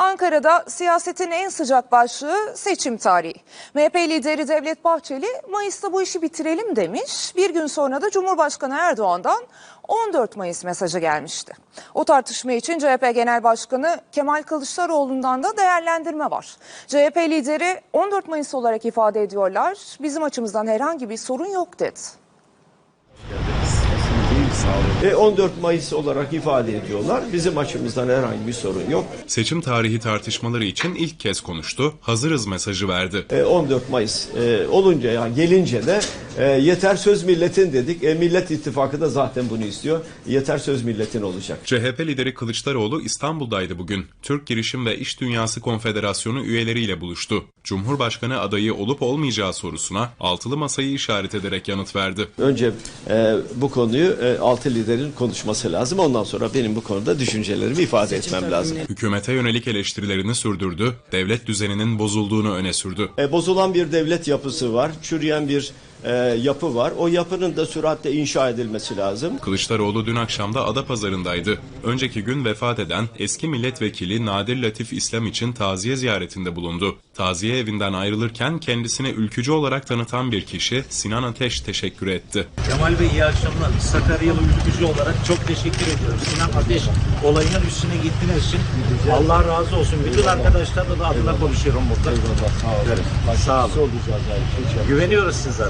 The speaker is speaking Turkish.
Ankara'da siyasetin en sıcak başlığı seçim tarihi. MHP lideri Devlet Bahçeli Mayıs'ta bu işi bitirelim demiş. Bir gün sonra da Cumhurbaşkanı Erdoğan'dan 14 Mayıs mesajı gelmişti. O tartışma için CHP Genel Başkanı Kemal Kılıçdaroğlu'ndan da değerlendirme var. CHP lideri 14 Mayıs olarak ifade ediyorlar. Bizim açımızdan herhangi bir sorun yok dedi. E, 14 Mayıs olarak ifade ediyorlar. Bizim açımızdan herhangi bir sorun yok. Seçim tarihi tartışmaları için ilk kez konuştu, hazırız mesajı verdi. E, 14 Mayıs e, olunca yani gelince de e, yeter söz milletin dedik. E, Millet İttifakı da zaten bunu istiyor. Yeter söz milletin olacak. CHP lideri Kılıçdaroğlu İstanbul'daydı bugün. Türk Girişim ve İş Dünyası Konfederasyonu üyeleriyle buluştu. Cumhurbaşkanı adayı olup olmayacağı sorusuna altılı masayı işaret ederek yanıt verdi. Önce e, bu konuyu e, altı liderin konuşması lazım. Ondan sonra benim bu konuda düşüncelerimi ifade etmem lazım. Hükümete yönelik eleştirilerini sürdürdü, devlet düzeninin bozulduğunu öne sürdü. E, bozulan bir devlet yapısı var. Çürüyen bir e, yapı var. O yapının da süratle inşa edilmesi lazım. Kılıçdaroğlu dün akşam da Adapazarı'ndaydı. Önceki gün vefat eden eski milletvekili Nadir Latif İslam için taziye ziyaretinde bulundu. Taziye evinden ayrılırken kendisini ülkücü olarak tanıtan bir kişi Sinan Ateş teşekkür etti. Kemal Bey iyi akşamlar. Sakaryalı ülkücü olarak çok teşekkür ediyorum. Sinan Ateş olayının üstüne gittiğiniz için Allah razı olsun. Bütün arkadaşlarla da adına konuşuyorum burada. Sağ olun. Sağ olun. Güveniyoruz size.